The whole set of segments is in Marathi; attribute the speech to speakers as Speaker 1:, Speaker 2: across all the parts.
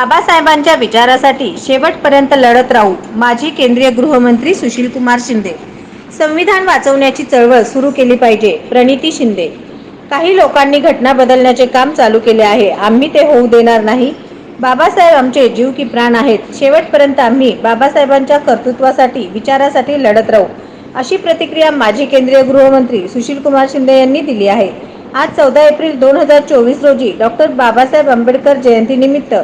Speaker 1: बाबासाहेबांच्या विचारासाठी शेवटपर्यंत लढत राहू माजी केंद्रीय गृहमंत्री सुशीलकुमार शिंदे. संविधान वाचवण्याची चळवळ सुरू केली पाहिजे प्रणिती शिंदे. काही लोकांनी घटना बदलण्याचे काम चालू केले आहे आम्ही ते होऊ देणार नाही. बाबासाहेब आमचे जीव की प्राण आहेत शेवटपर्यंत आम्ही बाबासाहेबांच्या कर्तृत्वासाठी विचारासाठी लढत राहू अशी प्रतिक्रिया माजी केंद्रीय गृहमंत्री सुशीलकुमार शिंदे यांनी दिली आहे. आज चौदा एप्रिल दोन हजार चोवीस रोजी डॉक्टर बाबासाहेब आंबेडकर जयंतीनिमित्त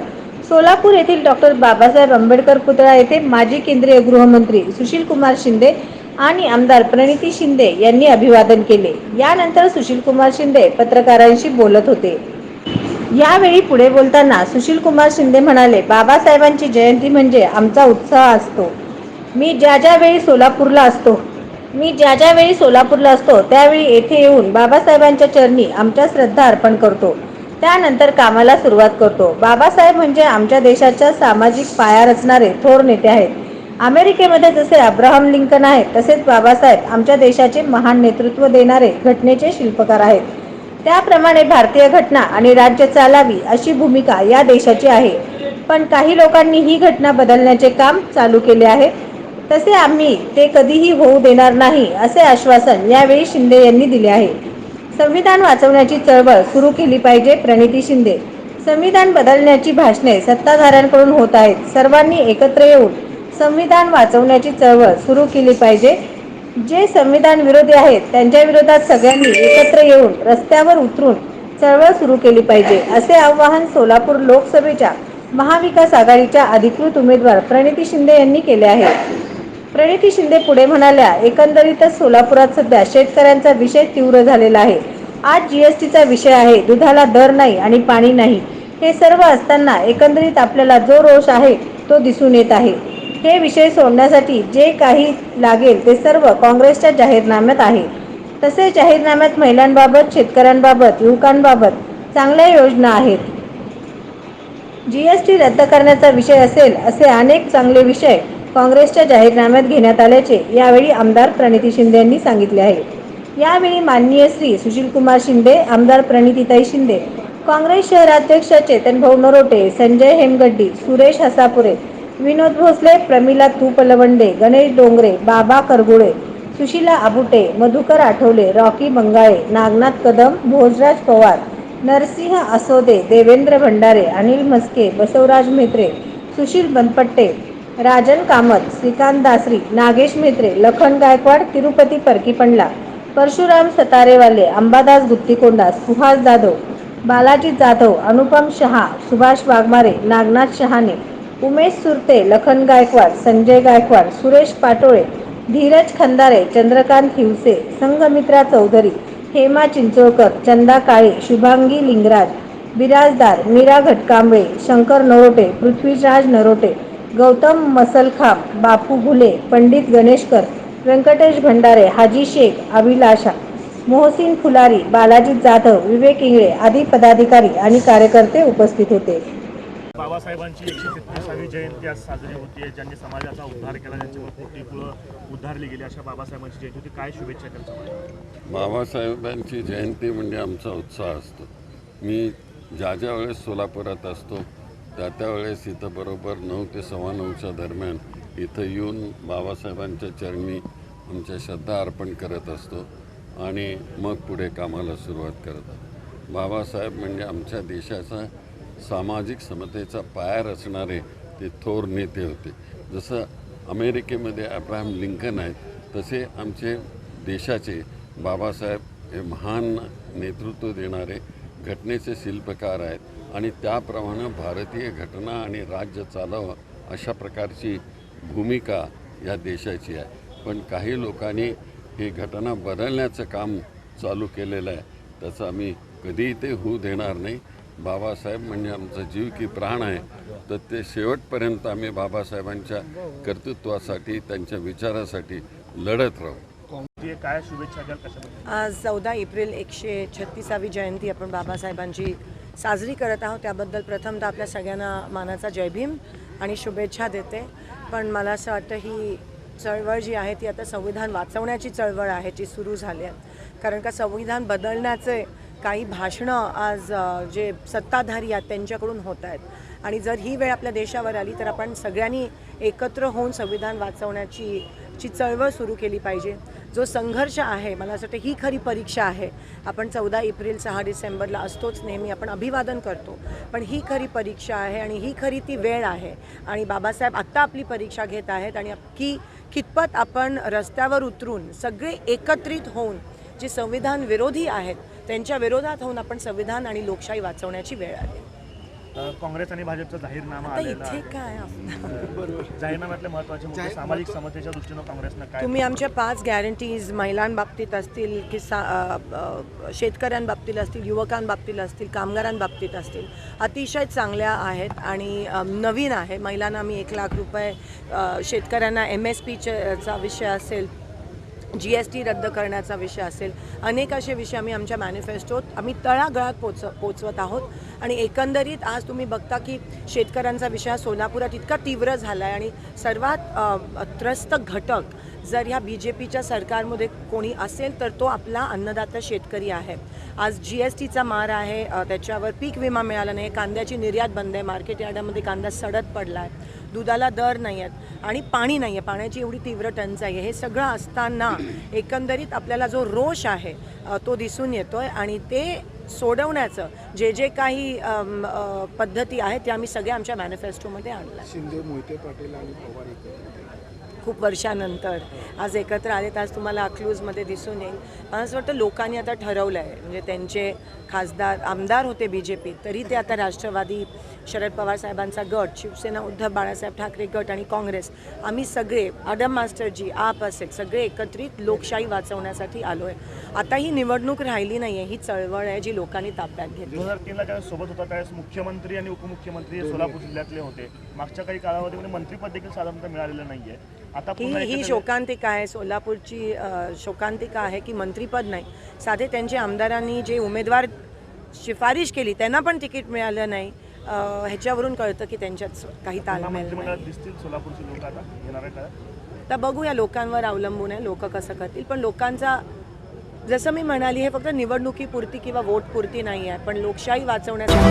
Speaker 1: सोलापूर येथील डॉक्टर बाबासाहेब आंबेडकर पुतळा येथे माजी केंद्रीय गृहमंत्री सुशीलकुमार शिंदे आणि आमदार प्रणिती शिंदे यांनी अभिवादन केले. यानंतर सुशीलकुमार शिंदे पत्रकारांशी बोलत होते. यावेळी पुढे बोलताना सुशीलकुमार शिंदे म्हणाले बाबासाहेबांची जयंती म्हणजे आमचा उत्साह असतो. मी ज्या ज्या वेळी सोलापूरला असतो मी ज्या ज्या वेळी सोलापूरला असतो त्यावेळी येथे येऊन बाबासाहेबांच्या चरणी आमच्या श्रद्धा अर्पण करतो. त्यानंतर कामाला सुरुवात करतो. बाबासाहेब म्हणजे आमच्या देशाच्या सामाजिक पाया रचणारे थोर नेते आहेत. अमेरिकेमध्ये जसे अब्राहम लिंकन आहेत तसेच बाबासाहेब आमच्या देशाचे महान नेतृत्व देणारे घटनेचे शिल्पकार आहेत. त्याप्रमाणे भारतीय घटना आणि राज्य चालावी अशी भूमिका या देशाची आहे. पण काही लोकांनी ही घटना बदलण्याचे काम चालू केले आहे. तसे आम्ही ते कधीही होऊ देणार नाही असे आश्वासन यावेळी शिंदे यांनी दिले आहे. संविधान वाचवण्याची चळवळ सुरू केली पाहिजे प्रणिती शिंदे. संविधान बदलण्याची भाषणे सत्ताधाऱ्यांकडून होत आहेत. सर्वांनी एकत्र येऊन संविधान वाचवण्याची चळवळ सुरू केली पाहिजे. जे संविधान विरोधी आहेत त्यांच्या विरोधात सगळ्यांनी एकत्र येऊन रस्त्यावर उतरून चळवळ सुरू केली पाहिजे असे आवाहन सोलापूर लोकसभेच्या महाविकास आघाडीच्या अधिकृत उमेदवार प्रणिती शिंदे यांनी केले आहे. प्रणिती शिंदे पुढे म्हणाल्या एकंदरीतच सोलापुरात सध्या शेतकऱ्यांचा विषय तीव्र झालेला आहे. आज जीएसटीचा विषय आहे. दुधाला दर नाही आणि पाणी नाही. हे सर्व असताना एकंदरीत आपल्याला जो रोष आहे तो दिसून येत आहे. हे विषय सोडण्यासाठी जे काही लागेल ते सर्व काँग्रेसच्या जाहीरनाम्यात आहे. तसेच जाहीरनाम्यात महिलांबाबत शेतकऱ्यांबाबत युवकांबाबत चांगल्या योजना आहेत. जीएसटी रद्द करण्याचा विषय असेल असे अनेक चांगले विषय काँग्रेसच्या जाहीरनाम्यात घेण्यात आल्याचे यावेळी आमदार प्रणिती शिंदे यांनी सांगितले आहे. यावेळी माननीय श्री सुशीलकुमार शिंदे आमदार प्रणितीताई शिंदे काँग्रेस शहराध्यक्ष चेतनभाऊ नरोटे संजय हेमगड्डी सुरेश हसापुरे विनोद भोसले प्रमिला तुपलवंडे गणेश डोंगरे बाबा करगुळे सुशीला आबुटे मधुकर आठवले रॉकी बंगाळे नागनाथ कदम भोजराज पवार नरसिंह असोदे देवेंद्र भंडारे अनिल म्हस्के बसवराज म्हेत्रे सुशील बनपट्टे राजन कामत श्रीकांत दासरी नागेश मेत्रे लखन गायकवाड तिरुपती परकीपंडला परशुराम सतारेवाले अंबादास गुत्तीकोंडा सुहास जाधव बालाजी जाधव अनुपम शहा सुभाष वाघमारे नागनाथ शहाणे उमेश सुरते लखन गायकवाड संजय गायकवाड सुरेश पाटोळे धीरज खंदारे चंद्रकांत हिवसे संघमित्रा चौधरी हेमा चिंचोळकर चंदा काळे शुभांगी लिंगराज बिराजदार मीरा घटकांबळे शंकर नरोटे पृथ्वीराज नरोटे गौतम मसलखाम बापू घुले पंडित गणेशकर व्यंकटेश भंडारे हाजी शेख अभिलाषा मोहसिन फुलारी बालाजी जाधव विवेक इंगळे आदी पदाधिकारी आणि कार्यकर्ते उपस्थित होते.
Speaker 2: बाबासाहेबांची एकशे तेहतीसावी जयंती आज साजरी होती ज्यांनी समाजाचा उद्धार केला ज्यांच्यावर पोटी कुळं उद्धारली गेली अशा बाबासाहेबांची जयंती होती. काय शुभेच्छा त्यांच्या
Speaker 3: बाबासाहेबांची जयंती म्हणजे आमचा उत्साह असतो. मी ज्या ज्या वेळेस सोलापुरात असतो त्या त्यावेळेस इथं बरोबर नऊ ते सव्वा नऊच्या दरम्यान इथं येऊन बाबासाहेबांच्या चरणी आमच्या श्रद्धा अर्पण करत असतो आणि मग पुढे कामाला सुरुवात करतात बाबासाहेब म्हणजे आमच्या देशाचा सामाजिक समतेचा पाया रचणारे ते थोर नेते होते. जसं अमेरिकेमध्ये अब्राहम लिंकन आहेत तसे आमचे देशाचे बाबासाहेब हे महान नेतृत्व देणारे घटनेचे शिल्पकार आहेत. आणि त्याप्रमाणे भारतीय घटना आणि राज्य चालावं अशा प्रकारची भूमिका या देशाची आहे. पण काही लोकांनी ही घटना बदलण्याचं काम चालू केलेलं आहे. त्याचं आम्ही कधीही ते होऊ देणार नाही. बाबासाहेब म्हणजे आमचा जीव की प्राण आहे. तर ते शेवटपर्यंत आम्ही बाबासाहेबांच्या कर्तृत्वासाठी त्यांच्या विचारासाठी लढत राहू.
Speaker 2: काय शुभेच्छा द्याल कशाबद्दल?
Speaker 4: आज चौदा एप्रिल एकशे छत्तीसावी जयंती आपण बाबासाहेबांची साजरी करत आहोत. त्याबद्दल प्रथमतः आपल्या सगळ्यांना मानाचा जयभीम आणि शुभेच्छा देते. पण मला असं वाटतं ही चळवळ जी आहे ती आता संविधान वाचवण्याची चळवळ आहे जी सुरू झाली आहे. कारण का संविधान बदलण्याचे काही भाषणं आज जे सत्ताधारी आहेत त्यांच्याकडून होत आहेत. आणि जर ही वेळ आपल्या देशावर आली तर आपण सगळ्यांनी एकत्र होऊन संविधान वाचवण्याची ची चळवळ सुरू केली पाहिजे. जो संघर्ष आहे मला असं वाटतं ही खरी परीक्षा आहे. आपण चौदा एप्रिल सहा डिसेंबरला असतोच नेहमी आपण अभिवादन करतो. पण ही खरी परीक्षा आहे आणि ही खरी ती वेळ आहे. आणि बाबासाहेब आत्ता आपली परीक्षा घेत आहेत आणि की कितपत आपण रस्त्यावर उतरून सगळे एकत्रित होऊन जे संविधान विरोधी आहेत त्यांच्या विरोधात होऊन आपण संविधान आणि लोकशाही वाचवण्याची वेळ आली.
Speaker 2: काँग्रेस आणि भाजपचा जाहीरनामा
Speaker 4: आता
Speaker 2: आलेला
Speaker 4: इथे
Speaker 2: आहे.
Speaker 4: काय आपलं?
Speaker 2: जाहीरनाम्यातले महत्त्वाचे मुद्दे सामाजिक समतेच्या दृष्टीनं काँग्रेसनं काय
Speaker 4: तुम्ही आमच्या पाच गॅरंटीज महिलांबाबतीत असतील की सा अ, अ, शेतकऱ्यांबाबतीत असतील युवकांबाबतीत असतील कामगारांबाबतीत असतील अतिशय चांगल्या आहेत आणि अ, नवीन आहे. महिलांना आम्ही एक लाख रुपये अ, शेतकऱ्यांना एम एस पीचा विषय असेल जी एस टी रद्द करण्याचा विषय असेल अनेक असे विषय आम्ही आमच्या मॅनिफेस्टोत आम्ही तळागळात पोच पोचवत आहोत. आणि एकंदरीत आज तुम्ही बघता की शेतकऱ्यांचा विषय हा सोलापुरात इतका तीव्र झाला आहे आणि सर्वात त्रस्त घटक जर ह्या बी जे पीच्या सरकारमध्ये कोणी असेल तर तो आपला अन्नदाता शेतकरी आहे. आज जी एस टीचा मार आहे त्याच्यावर पीक विमा मिळाला नाही कांद्याची निर्यात बंद आहे मार्केट यार्डामध्ये कांदा सडत पडला आहे दुधाला दर नाही आहेत आणि पाणी नाही आहे. पाण्याची एवढी तीव्र टंचाई आहे. हे सगळं असताना एकंदरीत आपल्याला जो रोष आहे तो दिसून येतो आहे आणि ते सोडवण्याचं जे जे काही पद्धती आहेत त्या आम्ही सगळ्या आमच्या मॅनिफेस्टोमध्ये आणल्या.
Speaker 5: शिंदे मोहिते पाटील आणि पवार
Speaker 4: खूप वर्षानंतर. आज एकत्र आलेत आज तुम्हाला अकलूजमध्ये दिसून येईल. मला असं वाटतं लोकांनी आता ठरवलं आहे म्हणजे त्यांचे खासदार आमदार होते बी जे पी तरी ते आता राष्ट्रवादी शरद पवार साहेबांचा गट शिवसेना उद्धव बाळासाहेब ठाकरे गट आणि काँग्रेस. आम्ही सगळे आडम मास्टरजी आप असेल सगळे एकत्रित लोकशाही वाचवण्यासाठी आलो आहे आता ही निवडणूक राहिली नाही आहे ही चळवळ आहे जी लोकांनी ताब्यात घेतली.
Speaker 2: दोन हजार तीनला ज्यावेळेस सोबत होता त्यावेळेस मुख्यमंत्री आणि उपमुख्यमंत्री हे सोलापूर जिल्ह्यातले होते. मागच्या काही काळामध्ये मंत्रीपद देखील साधारणतः मिळालेलं नाहीये. आता
Speaker 4: ही
Speaker 2: पुन्हा
Speaker 4: ही
Speaker 2: एकत्र-
Speaker 4: शोकांतिका आहे सोलापूरची अ, शोकांतिका आहे की मंत्रीपद नाही. साधे त्यांच्या आमदारांनी जे उमेदवार शिफारिश केली त्यांना पण तिकीट मिळालं नाही. ह्याच्यावरून कळतं की त्यांच्यात काही
Speaker 2: लोक आता
Speaker 4: बघूया लोकांवर अवलंबून आहे लोक कसं करतील. पण लोकांचा जसं मी म्हणाली हे फक्त निवडणुकीपुरती किंवा वोटपुरती नाही आहे पण लोकशाही वाचवण्यासाठी